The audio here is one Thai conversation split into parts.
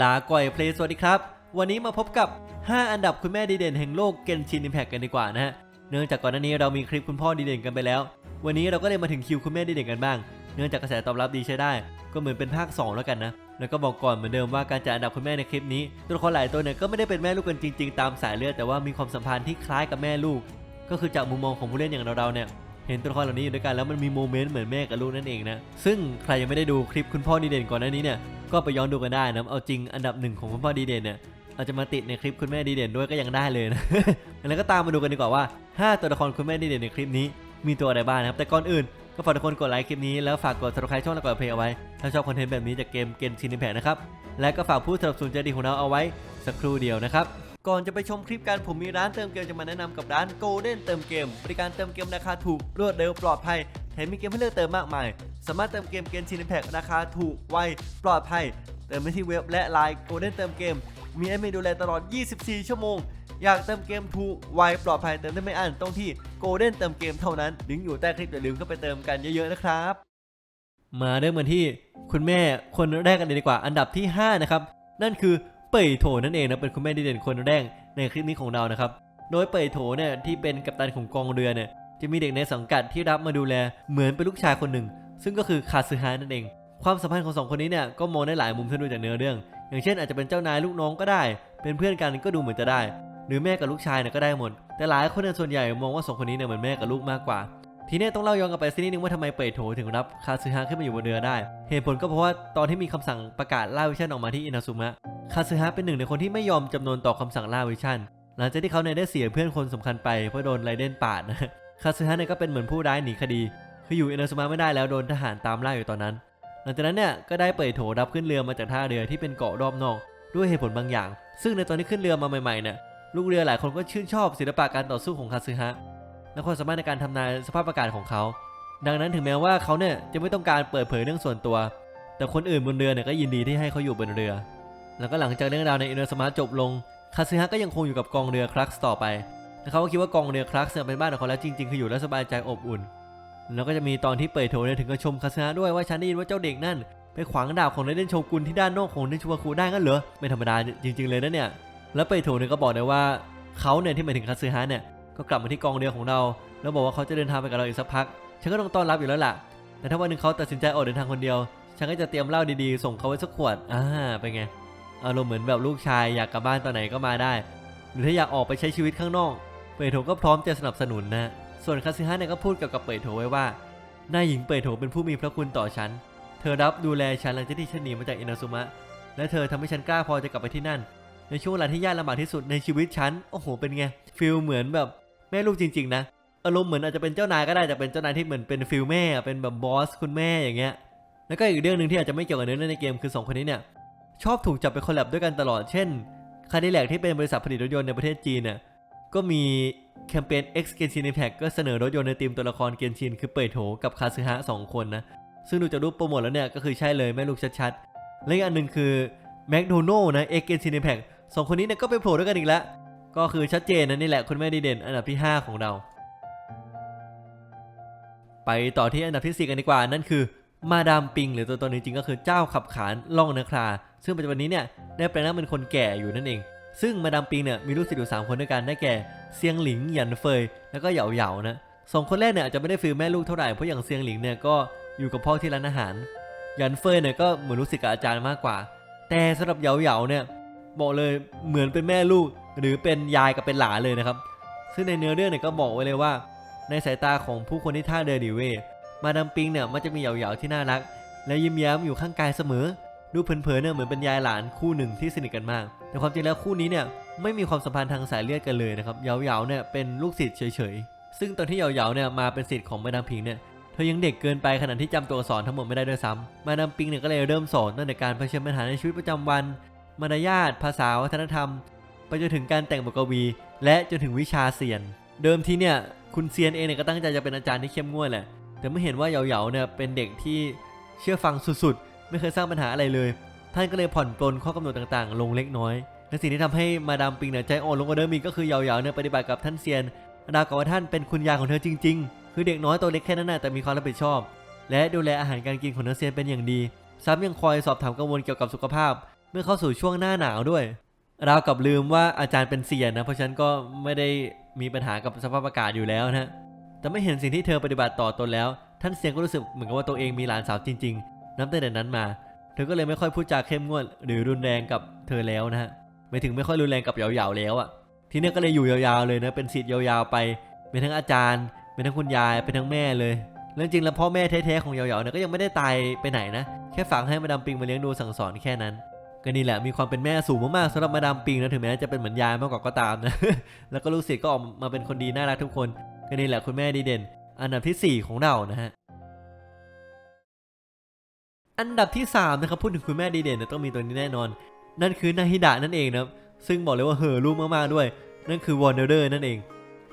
ลาก่อยเพลย์สวัสดีครับ วันนี้มาพบกับ 5 อันดับคุณแม่ดีเด่นแห่งโลกเกนชินอิมแพกกันดีกว่านะฮะ เนื่องจากก่อนหน้านี้เรามีคลิปคุณพ่อดีเด่นกันไปแล้ว วันนี้เราก็เลยมาถึงคิวคุณแม่ดีเด่นกันบ้าง เนื่องจากกระแสตอบรับดีใช้ได้ ก็เหมือนเป็นภาค 2 แล้วกันนะ แล้วก็บอกก่อนเหมือนเดิมว่าการจัดอันดับคุณแม่ในคลิปนี้ ตัวละครหลายตัวเนี่ยก็ไม่ได้เป็นแม่ลูกกันจริง ๆ ตามสายเลือดแต่ว่ามีความสัมพันธ์ที่คล้ายกับแม่ลูก ก็คือจากมุมมองของผู้เล่นอย่างเราๆเนี่ย เห็นตัวละครเหล่านี้อยู่ด้วยกันแล้วมันมีโมเมนต์เหมือนแม่กับลูกนั่นเองนะ ซึ่งใครยังไม่ได้ดูคลิปคุณพ่อดีเด่นก่อนหน้านี้เนี่ย ก็ไปย้อนดูกันได้นะ เอาจริงอันดับหนึ่งของคุณพ่อดีเด่นเนี่ยอาจจะมาติดในคลิปคุณแม่ดีเด่นด้วยก็ยังได้เลยนะแล้วก็ตามมาดูกันดีกว่าว่า5ตัวละครคุณแม่ดีเด่นในคลิปนี้มีตัวอะไรบ้างนะครับ แต่ก่อนอื่นก็ฝากทุกคนกดไลค์คลิปนี้แล้วฝากกด subscribe ช่องและกดเพลงเอาไว้ ถ้าชอบคอนเทนต์แบบนี้จากเกมเกนชินแพนะครับ และก็ฝากผู้สนับสนุนใจดีของเราเอาไว้สักครู่เดียวนะครับ ก่อนจะไปชมคลิปกันผมมีร้านเติมเกมจะมาแนะนำกับร้าน Golden เติมเกม บริการเติมเกมราคาถูกรวดเร็วปลอดภัยแถมมีเกมให้เลือกเติมมากมาย สามารถเติมเกมเกมชินแพคราคาถูกไวปลอดภัย เติมได้ที่เว็บและไลน์ Golden เติมเกม มีแอดมินดูแลตลอด 24 ชั่วโมง อยากเติมเกมถูกไวปลอดภัยเติมได้ไม่อั้นต้องที่ Golden เติมเกมเท่านั้นลิงก์อยู่ใต้คลิปอย่าลืมเข้าไปเติมกันเยอะๆนะครับ มาเริ่มกันที่คุณแม่คนแรกกันเลยดีกว่า อันดับที่ 5 นะครับ นั่นคือ เป่ยโถนั่นเองนะเป็นคุณแม่ดีเด่นคนแรกในคลิปนี้ของเรานะครับ โดยเป่ยโถเนี่ยที่เป็นกัปตันของกองเรือเนี่ยจะมีเด็กในสังกัดที่รับมาดูแลเหมือนเป็นลูกชายคนหนึ่ง ซึ่งก็คือคาซึฮะนั่นเอง ความสัมพันธ์ของสองคนนี้เนี่ยก็มองได้หลายมุมถ้าดูจากเนื้อเรื่อง อย่างเช่นอาจจะเป็นเจ้านายลูกน้องก็ได้ เป็นเพื่อนกันก็ดูเหมือนจะได้ หรือแม่กับลูกชายเนี่ยก็ได้หมด แต่หลายคนเนี่ยส่วนใหญ่มองว่าสองคนนี้เนี่ยเหมือนแม่กับลูกมากกว่า ทีนี้ต้องเล่าย้อนกลับไปสักนิดนึงว่าทำไมเป่ยโถถึงรับคาซึฮะขึ้นมาอยู่บนเรือได้ เหตุผลก็เพราะว่าตอนที่มีคำสั่งประกาศล่าวิชันออกมาที่อินาซุมะคาซึฮะเป็นหนึ่งในคนที่ไม่ยอมจำนนต่อคำสั่งล่าวิชันหลังจากที่เขาเนี่ยได้เสียเพื่อนคนสำคัญไปเพราะโดนไรเดนปาดนะคาซึฮะเนี่ยก็เป็นเหมือนผู้ร้ายหนีคดี คืออยู่อินาซุมะไม่ได้แล้วโดนทหารตามล่าอยู่ตอนนั้น หลังจากนั้นเนี่ยก็ได้เปิดโถรับขึ้นเรือมาจากท่าเรือที่เป็นเกาะรอบนอก ด้วยเหตุผลบางอย่าง ซึ่งในตอนที่ขึ้นเรือมาใหม่ๆเนี่ยลูกเรือหลายคนก็ชื่นชอบศิลปะการต่อสู้ของคาซึฮะ และความสามารถในการทำนายสภาพอากาศของเขา ดังนั้นถึงแม้ว่าเขาเนี่ยจะไม่ต้องการเปิดเผยเรื่องส่วนตัว แต่คนอื่นบนเรือเนี่ยก็ยินดีที่ให้เขาอยู่บนเรือ แล้วก็หลังจากเรื่องราวในอินเอร์สมาร์ทจบลงคาซึฮะก็ยังคงอยู่กับกองเรือคลักต่อไปและเขาก็คิดว่ากองเรือคลักเป็นบ้านของเขาแล้วจริงๆคืออยู่แล้วสบายใจอบอุ่น แล้วก็จะมีตอนที่เปิดโถเนี่ยถึงกับชมคาซึฮะด้วยว่าฉันได้ยินว่าเจ้าเด็กนั่นไปขวางดาบของเรเดนโชกุนที่ด้านนอกของเดนชูวาคุได้งั้นเหรอไม่ธรรมดาจริง ๆเลยนะเนี่ยแล้วเปิดโถเนี่ยก็บอกได้ว่าเขาเนี่ยที่หมายถึงคาซึฮะเนี่ย ก็กลับมาที่กองเรือของเรา แล้วบอกว่าเขาจะเดินทางไปกับเราอีกสักพัก ฉันก็ต้องต้อนรับอยู่แล้วล่ะ แต่ถ้าวันหนึงเขาตัดสินใจออกเดินทางคนเดียว ฉันก็จะเตรียมเหล้าดีๆ ส่งเขาไว้สักขวด อ่า เป็นไง อารมณ์เหมือนแบบลูกชายอยากกลับบ้านตอนไหนก็มาได้ หรือถ้าอยากออกไปใช้ชีวิตข้างนอก เปยโถก็พร้อมจะสนับสนุนนะ ส่วนคาซิฮะเนี่ยก็พูดกับกับเปยโถไว้ว่านายหญิงเปยโถเป็นผู้มีพระคุณต่อฉัน เธอรับดูแลฉันหลังจากที่ฉันหนีมาจากอินาซุมะ และเธอทำให้ฉันกล้าพอจะกลับไปที่นั่น ในช่วงเวลาที่ยากลำบากที่สุดในชีวิตฉัน โอ้โห เป็นไง ฟิลเหมือนแบบ แม่ลูกจริง ๆ นะอารมณ์เหมือนอาจจะเป็นเจ้านายก็ได้แต่เป็นเจ้านายที่เหมือนเป็นฟิลแม่เป็นแบบบอสคุณแม่อย่างเงี้ยแล้วก็อีกเรื่องหนึ่งที่อาจจะไม่เกี่ยวกับเนื้อเรื่องในเกมคือสองคนนี้เนี่ยชอบถูกจับไปคอลแลบด้วยกันตลอดเช่นคาดิแลกที่เป็นบริษัทผลิตรถยนต์ในประเทศจีนเนี่ยก็มีแคมเปญ X Genshin Impact ก็เสนอรถยนต์ในทีมตัวละครเกนชินคือเปิดโถกับคาซึฮะสองคนนะซึ่งดูจากรูปโปรโมทแล้วเนี่ยก็คือใช่เลยแม่ลูกชัดๆและอีกอันหนึ่งคือแมคโดนัลนะ X Genshin Impact สองคนนี้เนี่ยก็ไปโผล่ด้วยกันอีกแล้ว ก็คือชัดเจนนะนี่แหละคุณแม่ดีเด่น อันดับที่ 5 ของเรา ไปต่อที่อันดับทีสี่ 4 กันดีกว่า นั่นคือมาดามปิง หรือตัวตนจริงๆก็คือเจ้าขับขานล่องนาครา ซึ่งปัจจุบันนี้เนี่ยได้แปลงร่างเป็นคนแก่อยู่นั่นเอง ซึ่งมาดามปิงเนี่ยมีลูกศิษย์อยู่3คนด้วยกันได้แก่เซียงหลิงหยันเฟย แล้วก็เหยาเหยานะสองคนแรกเนี่ยอาจจะไม่ได้ฟีลแม่ลูกเท่าไหร่เพราะอย่างเซียงหลิงเนี่ยก็อยู่กับพ่อที่ร้านอาหารหยันเฟยเนี่ยก็เหมือนลูกศิษย์กับอาจารย์มากกว่า แต่สำหรับเหยาเหยาเนี่ยบอกเลยเหมือนเป็นแม่ลูก หรือเป็นยายกับเป็นหลานเลยนะครับ ซึ่งในเนื้อเรื่องเนี่ยก็บอกไว้เลยว่า ในสายตาของผู้คนที่ท่าเรือดิเวมาดามปิงเนี่ยมันจะมีเหยาๆที่น่ารัก และยิ้มแย้มอยู่ข้างกายเสมอ ดูเผินๆเนี่ยเหมือนเป็นยายหลานคู่หนึ่งที่สนิทกันมาก แต่ความจริงแล้วคู่นี้เนี่ยไม่มีความสัมพันธ์ทางสายเลือดกันเลยนะครับเหยาๆเนี่ยเป็นลูกศิษย์เฉยๆ ซึ่งตอนที่เหยาๆเนี่ยมาเป็นศิษย์ของมาดามพิงเนี่ยเธอยังเด็กเกินไปขนาดที่จำตัวอักษรทั้งหมดไม่ได้ด้วยซ้ำมาดามปิงเนี่ยก็เลยเริ่มสอนตั้งแต่การเผชิญปัญหาในชีวิตประจำวัน มารยาทภาษาวัฒนธรรม ไปจนถึงการแต่งบทกวี และจนถึงวิชาเซียน เดิมทีเนี่ยคุณเซียนเองเนี่ยก็ตั้งใจจะเป็นอาจารย์ที่เข้มงวดแหละแต่เมื่อเห็นว่าเหยาๆเนี่ยเป็นเด็กที่เชื่อฟังสุดๆ ไม่เคยสร้างปัญหาอะไรเลย ท่านก็เลยผ่อนปลนข้อกำหนดต่างๆ ลงเล็กน้อยและสิ่งที่ทำให้มาดามปิงเนี่ยใจอ่อนลงกว่าเดิมอีกก็คือเหยาๆเนี่ยปฏิบัติกับท่านเซียนราวกับว่าท่านเป็นคุณยายของเธอจริง ๆ คือเด็กน้อยตัวเล็กแค่นั้นนะแต่มีความรับผิดชอบ และดูแลอาหารการกินของนักเซียนเป็นอย่างดี ซ้ำยังคอยสอบถามกังวลเกี่ยวกับสุขภาพ เมื่อเข้าสู่ช่วงหน้าหนาวด้วย เรากับลืมว่าอาจารย์เป็นเซียนะ เพราะฉะนั้นก็ไม่ได้มีปัญหากับสภาพอากาศอยู่แล้วนะแต่ไม่เห็นสิ่งที่เธอปฏิบัติต่อตนแล้ว ท่านเซียนก็รู้สึกเหมือนกับว่าตัวเองมีหลานสาวจริง ๆ นับตั้งแต่นั้นมา เธอก็เลยไม่ค่อยพูดจาเข้มงวด หรือรุนแรงกับเธอแล้วนะฮะไม่ถึงไม่ค่อยรุนแรงกับเหยาๆแล้วอะ่ะทีนี้ก็เลยอยู่ยาวๆเลยนะเป็นสิทธิ์ยาวๆไปเป็นทั้งอาจารย์เป็นทั้งคุณยายเป็นทั้งแม่เลยเรื่องจริงแล้วพ่อแม่แท้ๆของเหยาๆเนี่ยก็ยังไม่ได้ตายไปไหนนะแค่ฝากให้มาดามปิงมาเลี้ยงดูสั่งสอนแค่นั้น ก็นี่แหละมีความเป็นแม่สูงมากๆสำหรับมาดามปิงนะถึงแม้จะเป็นเหมือนยายมากกว่าก็ตามนะแล้วก็ลูกศิษย์ก็ออกมาเป็นคนดีน่ารักทุกคน ก็นี่แหละคุณแม่ดีเด่น อันดับทีสี่4 ของเรานะฮะอันดับที่3นะครับพูดถึงคุณแม่ดีเด่นนี่ยต้องมีตัวนี้แน่นอน นั่นคือนาฮิดะนั่นเองนะซึ่งบอกเลยว่าเหอะลูกมากๆด้วย นั่นคือวอร์เนอร์นั่นเอง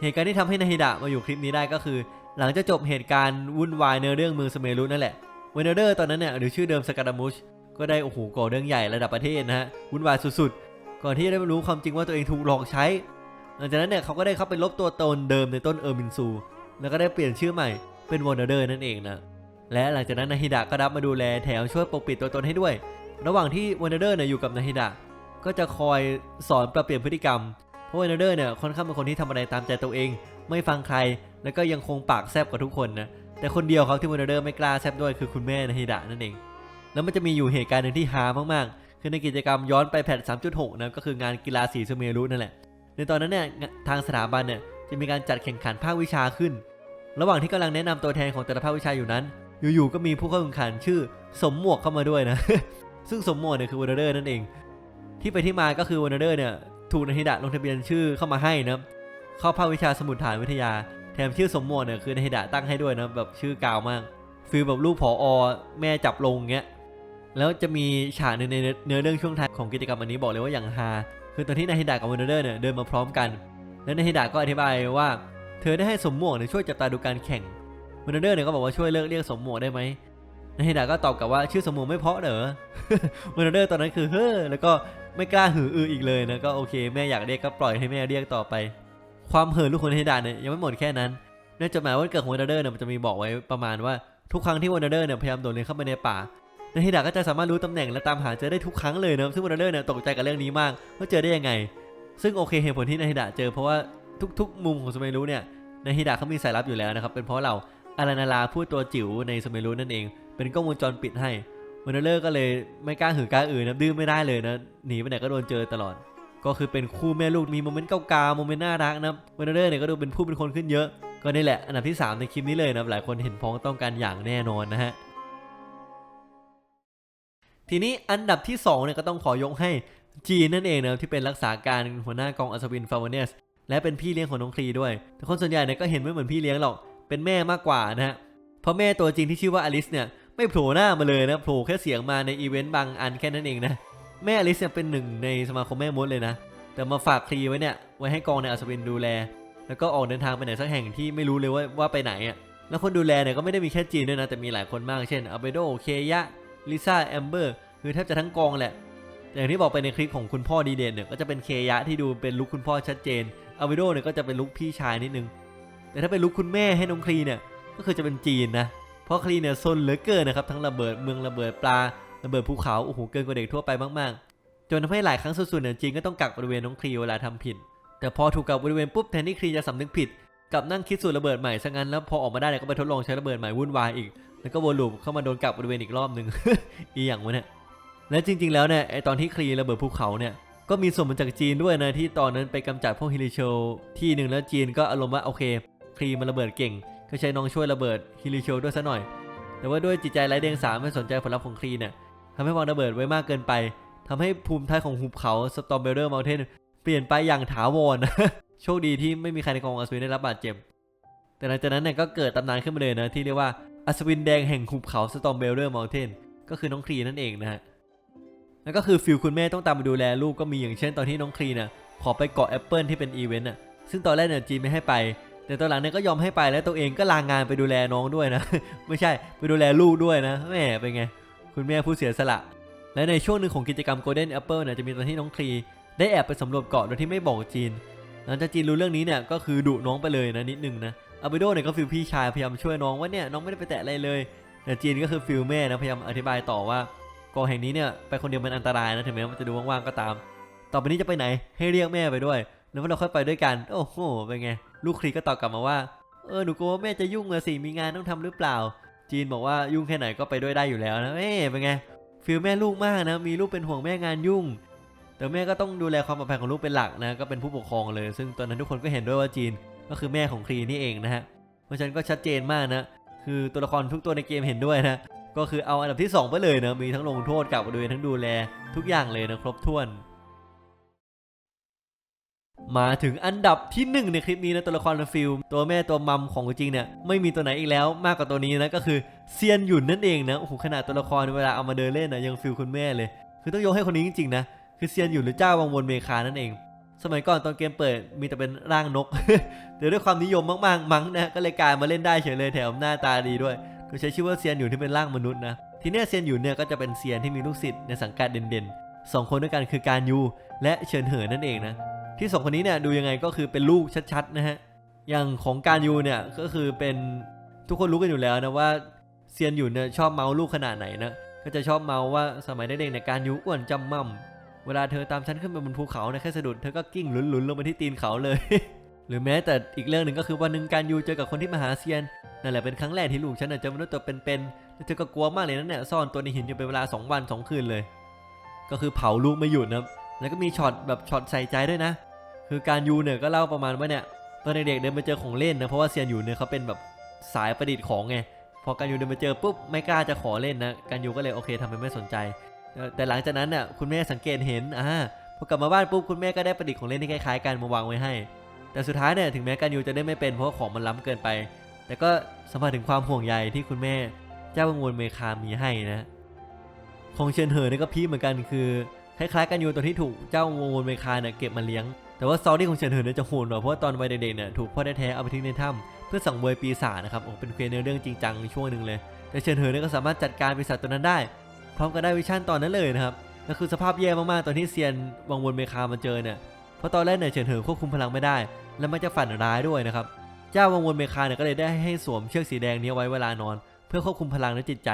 เหตุการณ์ที่ทำให้นาฮิดะมาอยู่คลิปนี้ได้ก็คือ หลังจากจบเหตุการณ์วุ่นวายในเรื่องเมืองสเมรุนั่นแหละวอร์เนอร์ตอนนั้นเนี่ยหรือชื่อเดิมสกาดามุช ก็ได้โอ้โหก่อเรื่องใหญ่ระดับประเทศนะฮะวุ่นวายสุดๆ ก่อนที่จะได้รู้ความจริงว่าตัวเองถูกหลอกใช้ หลังจากนั้นเนี่ยเขาก็ได้เข้าไปลบตัวตนเดิมในต้นเออร์มินซู แล้วก็ได้เปลี่ยนชื่อใหม่เป็นวอร์เนอร์นั่นเองนะ และหลังจากนั้นนาฮิดะก็รับมาดูแลแถมช่วยปกปิดตัวตนให้ด้วย ระหว่างที่วอร์เนอร์เนี่ยอยู่กับนาฮิดะก็จะคอยสอนปรับเปลี่ยนพฤติกรรม เพราะวอร์เนอร์เนี่ยค่อนข้างเป็นคนที่ทำอะไรตามใจตัวเอง ไม่ฟังใคร แล้วก็ยังคงปากแซบกับทุกคนนะ แต่คนเดียวเขาที่วอร์เนอร์ไม่กล้าแซบด้วยคือคุณแม่นาฮิดะนั่นเอง แล้วมันจะมีอยู่เหตุการณ์หนึ่งที่ฮามากๆ คือในกิจกรรมย้อนไปแพท3.6นะก็คืองานกีฬาสีสเมรุนั่นแหละ ในตอนนั้นเนี่ยทางสถาบันเนี่ยจะมีการจัดแข่งขันภาควิชาขึ้น ระหว่างที่กำลังแนะนำตัวแทนของแต่ละภาควิชาอยู่นั้น อยู่ๆก็มีผู้เข้าแข่งขันชื่อสมหมวกเข้ามาด้วยนะ ซึ่งสมหมวกเนี่ยคือวอร์เดอร์นั่นเอง ที่ไปที่มาก็คือวอร์เดอร์เนี่ยถูกนาฮิดะลงทะเบียนชื่อเข้ามาให้นะเข้าภาควิชาสมุดฐานวิทยาแถมชื่อสมหมวกเนี่ยคือนาฮิดะตั้งให้ด้วยนะแบบชื่อกาวมากฟีลแบบลูกผออแม่จับลงเงี้ย แล้วจะมีฉากหนึงในเนื้อเรื่องช่วงท้ายของกิจกรรมอันนี้บอกเลยว่าอย่างฮาคือตอนที่นาฮิดะกับวอร์เดอร์เนี่ยเดินมาพร้อมกัน แล้วนาฮิดะก็อธิบายว่า เธอได้ให้สมหมวกเนี่ยช่วยจับตาดูการแข่งวอร์เดอร์เนี่ยก็บอกว่าช่วยเลิกเรียกสมหมวกได้ไหมนาฮิดะก็ตอบกลับว่าชื่อสมหมวกไม่เพาะเหรอวอร์เดอร์ตอนนั้นคือเฮ้อแล้วก็ไม่กล้าหืออืออีกเลยนะก็โอเคแม่อยากเรียกก็ปล่อยให้แม่เรียกต่อไป ความเห่อลูกคนนาฮิดะเนี่ยยังไม่หมดแค่นั้นในจดหมายวันเกิดของวอร์เดอร์เนี่ยมันจะมีบอกไว้ประมาณว่าทุกครั้งที่วอร์เดอร์เนี่ยพยายามโดดเรียนเข้าไปในป่า นาฮิดะก็จะสามารถรู้ตำแหน่งและตามหาเจอได้ทุกครั้งเลยนะซึ่งวันเดอร์เนี่ยตกใจกับเรื่องนี้มากว่าเจอได้ยังไง ซึ่งโอเคเหตุผลที่นาฮิดะเจอเพราะว่าทุก ๆ มุมของสเมรุเนี่ยนาฮิดะเขามีสายลับอยู่แล้วนะครับเป็นเพราะเราอารานาราพูดตัวจิ๋วในสเมรุนั่นเอง เป็นกล้องวงจรปิดให้วันเดอร์ก็เลยไม่กล้าหือกล้าอื่นนะดื้อไม่ได้เลยนะหนีไปไหนก็โดนเจอตลอด ก็คือเป็นคู่แม่ลูกมีโมเมนต์เก่าๆโมเมนต์น่ารักนะวันเดอร์เนี่ยก็ดูเป็นผู้เป็นคนขึ้นเยอะก็นี่แหละอันดับที่สามในคลิปนี้เลยนะหลายคนเห็นพ้องต้องการอย่างแน่นอนนะฮะ ทีนี้อันดับที่2เนี่ยก็ต้องขอยกให้จีนนั่นเองนะที่เป็นรักษาการหัวหน้ากองอัศวินฟาวเนสและเป็นพี่เลี้ยงของน้องคลีด้วย แต่คนส่วนใหญ่เนี่ยก็เห็นไม่เหมือนพี่เลี้ยงหรอก เป็นแม่มากกว่านะฮะ เพราะแม่ตัวจริงที่ชื่อว่าอลิสเนี่ยไม่โผล่หน้ามาเลยนะ โผล่แค่เสียงมาในอีเวนต์บางอันแค่นั้นเองนะ แม่อลิสเนี่ยเป็นหนึ่งในสมาคมแม่มดเลยนะ แต่มาฝากคลีไว้เนี่ยไว้ให้กองในอัศวินดูแล แล้วก็ออกเดินทางไปไหนสักแห่งที่ไม่รู้เลยว่าว่าไปไหนอะ แล้วคนดูแลเนี่ยก็ไม่ได้มีแค่จีนด้วยนะ แต่มีหลายคนมาก เช่นอัลเบโด เคยะ ลิซ่าแอมเบอร์คือแทบจะทั้งกองแหละ อย่างที่บอกไปในคลิปของคุณพ่อดีเด่นเนี่ยก็จะเป็นเคยะที่ดูเป็นลุคคุณพ่อชัดเจนอาวิโดเนี่ยก็จะเป็นลุคพี่ชายนิดนึง แต่ถ้าเป็นลุคคุณแม่ให้น้องคลีเนี่ยก็คือจะเป็นจีนนะ เพราะคลีเนี่ยซนเหลือเกินนะครับทั้งระเบิดเมืองระเบิดปลาระเบิดภูเขาโอ้โหเกินกว่าเด็กทั่วไปมากๆ จนทำให้หลายครั้งสุดๆเนี่ยจีนก็ต้องกักบริเวณน้องคลีเวลาทำผิด แต่พอถูกกักบริเวณปุ๊บแทนที่คลีจะสำนึกผิดกับนั่งคิดสูตรระเบิดใหม่ซะงั้นแล้วพอออกมาได้ก็ไปทดลองใช้ระเบิดใหม่วุ่นวายอีก แล้วก็วนลูปเข้ามาโดนกักบริเวณอีกรอบหนึ่ง อีอย่างวะเนี่ย และจริง ๆ แล้วเนี่ยไอตอนที่คลีระเบิดภูเขาเนี่ย ก็มีส่วนมาจากจีนด้วยนะที่ตอนนั้นไปกำจัดพวกฮิริโชที่หนึ่งแล้วจีนก็อารมณ์ว่าโอเค คลีมันระเบิดเก่ง ก็ใช้น้องช่วยระเบิดฮิริโชด้วยซะหน่อย แต่ว่าด้วยจิตใจไร้เดียงสาไม่สนใจผลลัพธ์ของคลีเนี่ยทำให้วางระเบิดไว้มากเกินไปทำให้ภูมิท้ายของหุบเขาสตอมเบลเดอร์มาลเทนเปลี่ยนไปอย่างถาวรโชคดีที่ไม่มีใครในกองอัศวินได้รับบาดเจ็บ แต่หลังจากนั้นเนี่ยก็เกิดตำนานขึ้นมาเลยนะที่เรียกว่า อัศวินแดงแห่งหุบเขาสตอมเบลเดอร์มาลเทนก็คือน้องคลีนั่นเองนะฮะแล้วก็คือฟิลคุณแม่ต้องตามมาดูแลลูกก็มีอย่างเช่นตอนที่น้องคลีน่ะขอไปเกาะแอปเปิลที่เป็นอีเวนต์น่ะซึ่งตอนแรกเนี่ยจีนไม่ให้ไป แต่ตอนหลังเนี่ยก็ยอมให้ไปแล้วตัวเองก็ลางงานไปดูแลน้องด้วยนะ ไม่ใช่ไปดูแลลูกด้วยนะแหมเป็นไง คุณแม่ผู้เสียสละ และในช่วงหนึ่งของกิจกรรม Golden Apple เนี่ยจะมีตอนที่น้องคลีได้แอบไปสำรวจเกาะโดยที่ไม่บอกจีน หลังจากจีนรู้เรื่องนี้เนี่ยก็คือดุน้องไปเลยนะนิดนึงนะ อาบิโดเนี่ยก็ฟิลพี่ชายพยายามช่วยน้องว่าเนี่ยน้องไม่ได้ไปแตะอะไรเลยแต่จีนก็คือฟิลแม่นะพยายามอธิบายต่อว่ากาะแห่งนี้เนี่ยไปคนเดียวมันอันตรายนะถึงแม้มันจะดูว่างๆก็ตาม ต่อไปนี้จะไปไหนให้เรียกแม่ไปด้วย แล้วเราค่อยไปด้วยกัน โอ้โหเป็นไง ลูกครีก็ตอบกลับมาว่าเออหนูกลัวว่าแม่จะยุ่งอะสิมีงานต้องทำหรือเปล่า จีนบอกว่ายุ่งแค่ไหนก็ไปด้วยได้อยู่แล้วนะเอ๊ะเป็นไงฟิลแม่ลูกมากนะมีลูกเป็นห่วงแม่งานยุ่ง แต่แม่ก็ต้องดูแลความปลอดภัยของลูกเป็นหลักนะก็เป็นผู้ปกครองเลย ซึ่งตอนนั้นทุกคนก็เห็นด้วยว่าจีน ก็คือแม่ของครีนี่เองนะฮะ เพราะฉะนั้นก็ชัดเจนมากนะ คือตัวละครทุกตัวในเกมเห็นด้วยนะ ก็คือเอาอันดับที่สองไปเลยนะ มีทั้งลงโทษกลับมาด้วยทั้งดูแลทุกอย่างเลยนะครบถ้วน มาถึงอันดับที่หนึ่งในคลิปนี้นะตัวละครฟิลตัวแม่ตัวมัมของจริงเนี่ยไม่มีตัวไหนอีกแล้ว มากกว่าตัวนี้นะก็คือเซียนหยุ่นนั่นเองนะโอ้โหขนาดตัวละครเวลาเอามาเดินเล่นนะยังฟิลคุณแม่เลย คือต้องยกให้คนนี้จริงๆนะคือเซียนหยุ่นหรือเจ้าวังวนเมคานั่นเอง สมัยก่อนตอนเกมเปิดมีแต่เป็นร่างนกแต่ด้วยความนิยมมากๆมั้งนะก็เลยกลายมาเล่นได้เฉยเลยแถมหน้าตาดีด้วยโดยใช้ชื่อว่าเซียนหยุ่ที่เป็นร่างมนุษย์นะทีนี้เซียนหยุ่เนี่ยก็จะเป็นเซียนที่มีลูกศิษย์ในสังกัดเด่นๆสองคนด้วยกันคือการยูและเฉินเหอนั่นเองนะที่สองคนนี้เนี่ยดูยังไงก็คือเป็นลูกชัดๆนะฮะอย่างของการยูเนี่ยก็คือเป็นทุกคนรู้กันอยู่แล้วนะว่าเซียนอยู่เนี่ยชอบเมาลูกขนาดไหนนะก็จะชอบเมาว่าสมัยเด็กๆเนี่ยการยูอ้วนจำม่ำ เวลาเธอตามฉันขึ้นไปบนภูเขาเนี่ยแค่สะดุดเธอก็กิ้งหลุนๆลงมาที่ตีนเขาเลย หรือแม้แต่อีกเรื่องหนึ่งก็คือวันหนึ่งการยูเจอกับคนที่มหาเซียนนั่นแหละเป็นครั้งแรกที่ลูกฉันน่ะเจอมนุษย์ตัวเป็นๆแล้วเธอก็กลัวมากเลยนะเนี่ยซ่อนตัวในหินอยู่เป็นเวลาสองวันสองคืนเลย ก็คือเผาลูกไม่หยุดนะแล้วก็มีช็อตแบบช็อตใส่ใจด้วยนะ คือการยูเนี่ยก็เล่าประมาณว่าเนี่ยตอนเด็กๆเดินมาเจอของเล่นนะเพราะว่าเซียนอยู่เนี่ยเขาเป็นแบบสายประดิษฐ์ของไงพอการยูเดินมาเจอปุ๊บไม่กล้าจะขอเล่นนะการยูก็เลยโอเคทำเป็นไม่สนใจ แต่หลังจากนั้นน่ะคุณแม่สังเกตเห็นอ่าพอกลับมาบ้านปุ๊บคุณแม่ก็ได้ประดิษฐ์ของเล่นที่คล้ายๆกันมาวางไว้ให้ แต่สุดท้ายเนี่ยถึงแม้การยูจะได้ไม่เป็นเพราะว่าของมันล้ำเกินไป แต่ก็สัมผัสถึงความห่วงใยที่คุณแม่เจ้าวังวนเมคามีให้นะของเชิญเหอเนี่ยก็พีเหมือนกันคือคล้ายๆกันยูตัวที่ถูกเจ้าวังวนเมคาเนี่ยเก็บมาเลี้ยง แต่ว่าซอรี่ของเฉินเหินเนี่ยจะโหดหน่อยเพราะว่าตอนวัยเด็กๆเนี่ยถูกพ่อแท้ๆเอาไปทิ้งในถ้ำเพื่อสังเวยปีศาจนะครับโอ้เป็นเควนเรื่องจริงจังในช่วงหนึ่งเลย แต่เฉินเหินเนี่ยก็สามารถจัดการปีศาจตัวนั้นได้ พร้อมกับได้วิชั่นตอนนั้นเลยนะครับนั่นคือสภาพแย่มากๆตอนที่เซียนวังวนเมคามาเจอเนี่ยเพราะตอนแรกเนี่ยเฉินเหินควบคุมพลังไม่ได้ และมันจะฝันร้ายด้วยนะครับเจ้าวังวนเมคาเนี่ยก็เลยได้ให้สวมเชือกสีแดงนี้ไว้เวลานอน เพื่อควบคุมพลังและจิตใจ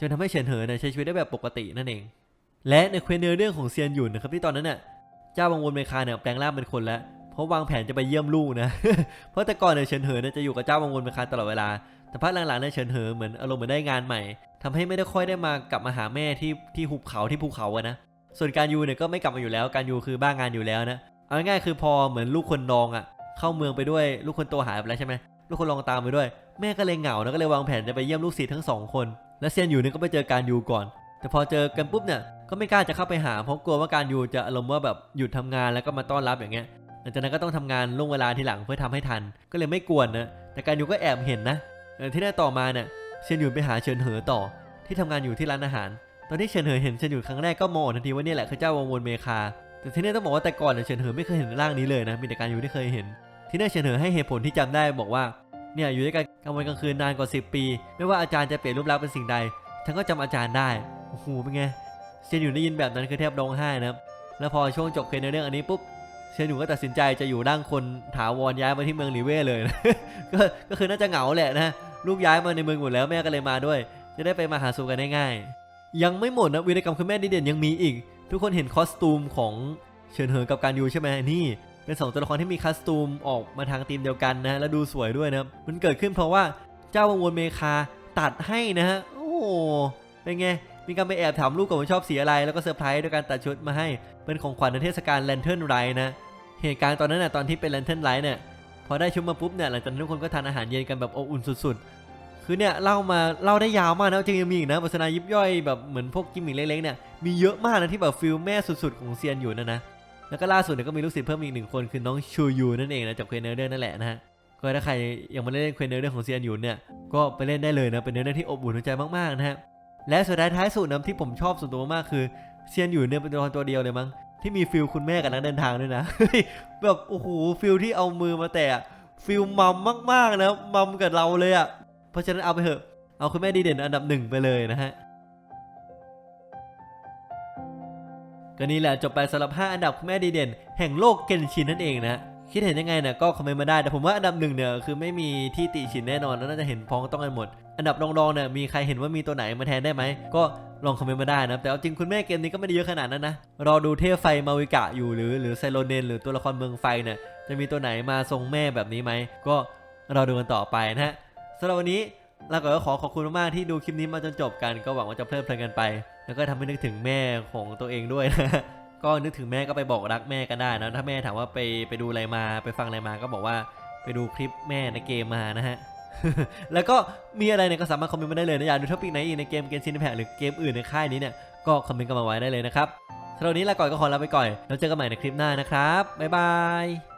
จนทำให้เฉินเหินเนี่ยใช้ชีวิตได้แบบปกตินั่นเอง และในเควสเนื้อเรื่องของเซียนหยุ่นนะครับที่ตอนนั้นเนี่ยเจ้าวังวนเมคาเนี่ยแปลงร่างเป็นคนแล้วเพราะวางแผนจะไปเยี่ยมลูกนะเพราะแต่ก่อนเนี่ยเฉินเหอเนี่ยจะอยู่กับเจ้าวังวนเมคาตลอดเวลา แต่พักหลังๆเนี่ยเฉินเหอเหมือนอารมณ์เหมือนได้งานใหม่ทำให้ไม่ได้ค่อยได้มากลับมาหาแม่ที่ที่หุบเขาที่ภูเขาอะนะส่วนการยูเนี่ยก็ไม่กลับมาอยู่แล้วการยูคือบ้างานอยู่แล้วนะเอาง่ายๆคือพอเหมือนลูกคนนองอะเข้าเมืองไปด้วยลูกคนโตหายไปแล้วใช่ไหมลูกคนรองตามไปด้วย แม่ก็เลยเหงาแล้วก็เลยวางแผนจะไปเยี่ยมลูกศิษย์ทั้งสองคน และเซียนอยู่เนี่ยก็ไปเจอการยูก่อน แต่พอเจอกันปุ๊บเนี่ยก็ไม่กล้าจะเข้าไปหาเพราะกลัวว่าการยูจะอารมณ์ว่าแบบหยุดทำงานแล้วก็มาต้อนรับอย่างเงี้ยหลังจากนั้นก็ต้องทำงานล่วงเวลาทีหลังเพื่อทำให้ทัน ก็เลยไม่กวนนะแต่การยูก็แอบเห็นนะ ที่ได้ต่อมาเนี่ยเชียนหยุนไปหาเฉินเหอต่อ ที่ทำงานอยู่ที่ร้านอาหาร ตอนที่เฉินเหอเห็นเฉินหยุนครั้งแรกก็มองทันทีว่านี่แหละคือเจ้าวังวนเมคา แต่ที่นี่ต้องบอกว่าแต่ก่อนเนี่ยเฉินเหอไม่เคยเห็นร่างนี้เลยนะมีแต่การอยู่ที่เคยเห็น ที่นี่เฉินเหอให้เหตุผลที่จำได้บอกว่าเนี่ยอยู่ด้วยกันกลางวันกลางคืนนานกว่า 10 ปี ไม่ว่าอาจารย์จะเปลี่ยนรูปลักษณ์เป็นสิ่งใดฉันก็จำอาจารย์ได้โอ้โหเป็นไงเชียนอยู่ได้ยินแบบนั้นคือแทบร้องไห้นะครับแล้วพอช่วงจบเคสในเรื่องอันนี้ปุ๊บ เชียนอยู่ก็ตัดสินใจจะอยู่ร่างคนถาวรย้ายมาที่เมืองหลีเว่เลยนะก็ก็คือน่าจะเหงาแหละนะลูกย้ายมาในเมืองหมดแล้วแม่ก็เลยมาด้วย จะได้ไปมาหาสู่กันง่ายๆยังไม่หมดนะวีรกรรมคุณแม่ดีเด่นยังมีอีก ทุกคนเห็นคอสตูมของเฉินเหอกับการยูใช่ไหมนี่เป็นสองตัวละครที่มีคอสตูมออกมาทางธีมเดียวกันนะแล้วดูสวยด้วยนะมันเกิดขึ้นเพราะว่าเจ้าวังวนเมคาตัดให้นะฮะโอ้เป็นไง มีการไปแอบถามลูกก่อนว่าชอบสีอะไร แล้วก็เซอร์ไพรส์ด้วยการตัดชุดมาให้ เป็นของขวัญในเทศกาลแลนเทิร์นไรนะ เหตุการณ์ตอนนั้นน่ะตอนที่เป็นแลนเทิร์นไรเนี่ย พอได้ชุดมาปุ๊บเนี่ยหลังจากนั้นทุกคนก็ทานอาหารเย็นกันแบบอบอุ่นสุดๆ คือเนี่ยเล่ามาเล่าได้ยาวมากนะจริงยังมีอีกนะบทสนายิบย่อยแบบเหมือนพวกกิมมิคเล็กๆเนี่ย มีเยอะมากนะที่แบบฟิลแม่สุดๆ ของเซียนอยู่นะนะ แล้วก็ล่าสุดเนี่ยก็มีลูกศิษย์เพิ่มอีกหนึ่งคนคือน้องชูยูนั่นเองนะจากเควเนอร์เดอร์นั่นแหละนะฮะก็ถ้าใครยังไม่ได้เล่นเควเนอร์เดอร์ของเซียนอยู่เนี่ยก็ไปเล่นได้เลยนะเป็นเนื้อเรื่องที่อบอุ่นหัวใจมากๆนะฮะ และสุดท้ายท้ายสุดนะที่ผมชอบส่วนตัวมากคือเซียนอยู่เนี่ยเป็นตัวละครตัวเดียวเลยมั้งที่มีฟิลคุณแม่กับนักเดินทางด้วยนะแบบโอ้โหฟิลที่เอามือมาแตะฟิลมัมมากๆนะมัมกับเราเลยอะ่ะเพราะฉะนั้นเอาไปเถอะเอาคุณแม่ดีเด่นอันดับหนึ่งไปเลยนะฮะก็นี่แหละจบไปสำหรับ 5 อันดับคุณแม่ดีเด่น แห่งโลกเกนชินนั่นเองนะ คิดเห็นยังไงเนี่ยก็คอมเมนต์มาได้แต่ผมว่าอันดับหนึ่งเนี่ยคือไม่มีที่ติฉินแน่นอนแล้วน่าจะเห็นพ้องต้องกันหมด อันดับรองๆเนี่ยมีใครเห็นว่ามีตัวไหนมาแทนได้ไหมก็ลองคอมเมนต์มาได้นะแต่เอาจริงคุณแม่เกมนี้ก็ไม่ได้เยอะขนาดนั้นนะรอดูเทพไฟมาวิกะอยู่หรือหรือไซโลเนนหรือตัวละครเมืองไฟเนี่ยจะมีตัวไหนมาทรงแม่แบบนี้ไหมก็รอดูกันต่อไปนะฮะสำหรับวันนี้เราก็ขอขอบคุณมากๆที่ดูคลิปนี้มาจนจบกันก็หวังว่าจะเพลิดเพลินกันไป แล้วก็ทำให้นึกถึงแม่ของตัวเองด้วยนะ ก็นึกถึงแม่ก็ไปบอกรักแม่กันได้นะถ้าแม่ถามว่าไปไปดูอะไรมาไปฟังอะไรมาก็บอกว่าไปดูคลิปแม่ในเกมมานะฮะ แล้วก็มีอะไรเนี่ยก็สามารถคอมเมนต์มาได้เลยนะอยากดูท็อปิกไหนอีกในเกมเกมซินแพคหรือเกมอื่นในค่ายนี้เนี่ยก็คอมเมนต์กันมาไว้ได้เลยนะครับสำหรับวันนี้ลาก่อนก็ขอลาไปก่อนแล้วเจอกันใหม่ในคลิปหน้านะครับบ๊ายบาย